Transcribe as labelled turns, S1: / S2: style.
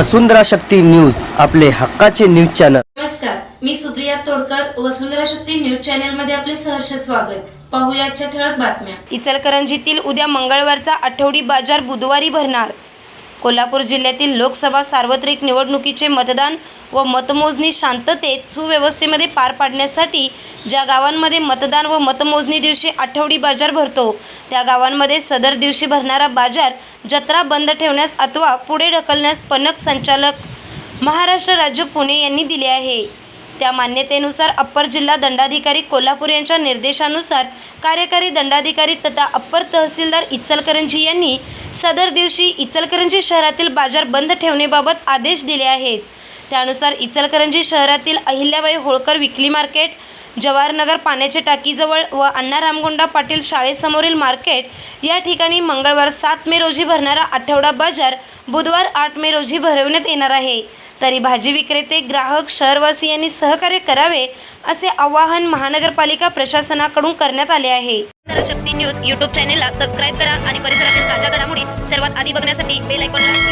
S1: वसुंधरा Shakti news आपले हक्काचे news channel.
S2: नमस्कार मी सुप्रिया तोडकर वसुंधरा शक्ती न्यूज चॅनलमध्ये आपले सहर्ष स्वागत. पाहूया आजच्या ठळक बातम्या.
S3: इचलकरंजीतील उद्या मंगळवारचा आठवडी बाजार बुधवारी भरणार. कोल्हापूर जिल्ह्यातील लोकसभा सार्वत्रिक निवडणुकीचे मतदान व मतमोजणी शांततेत सुव्यवस्थेमध्ये पार पाडण्यासाठी ज्या गावांमध्ये मतदान व मतमोजणी दिवशी आठवडी बाजार भरतो त्या गावांमध्ये सदर दिवशी भरणारा बाजार जत्रा बंद ठेवण्यास अथवा पुढे ढकलण्यास पणक संचालक महाराष्ट्र राज्य पुणे यांनी दिले आहे. त्या मान्यतेनुसार अप्पर जिल्हा दंडाधिकारी कोल्हापूर यांच्या निर्देशानुसार कार्यकारी दंडाधिकारी तथा अप्पर तहसीलदार इचलकरंजी यांनी सदर दिवशी इचलकरंजी शहरातील बाजार बंद ठेवण्याबाबत आदेश दिले आहेत. त्यानुसार इचलकरंजी शहरातील अहिल्याबाई होळकर विकली मार्केट जवाहरनगर पाण्याच्या टाकीजवळ व अण्णा रामगोंडा पाटील शाळेसमोरील मार्केट या ठिकाणी मंगळवार सात मे रोजी भरणारा आठवडा बाजार बुधवार आठ मे रोजी भरवण्यात येणार आहे. तरी भाजी विक्रेते ग्राहक शहरवासियांनी सहकार्य करावे असे आवाहन महानगरपालिका प्रशासनाकडून करण्यात आले आहे. शक्ती न्यूज यूट्यूब चॅनेलला सबस्क्राईब करा आणि परिसरातील ताज्या घडामोडी सर्वात आधी बघण्यासाठी बेल आयकॉनला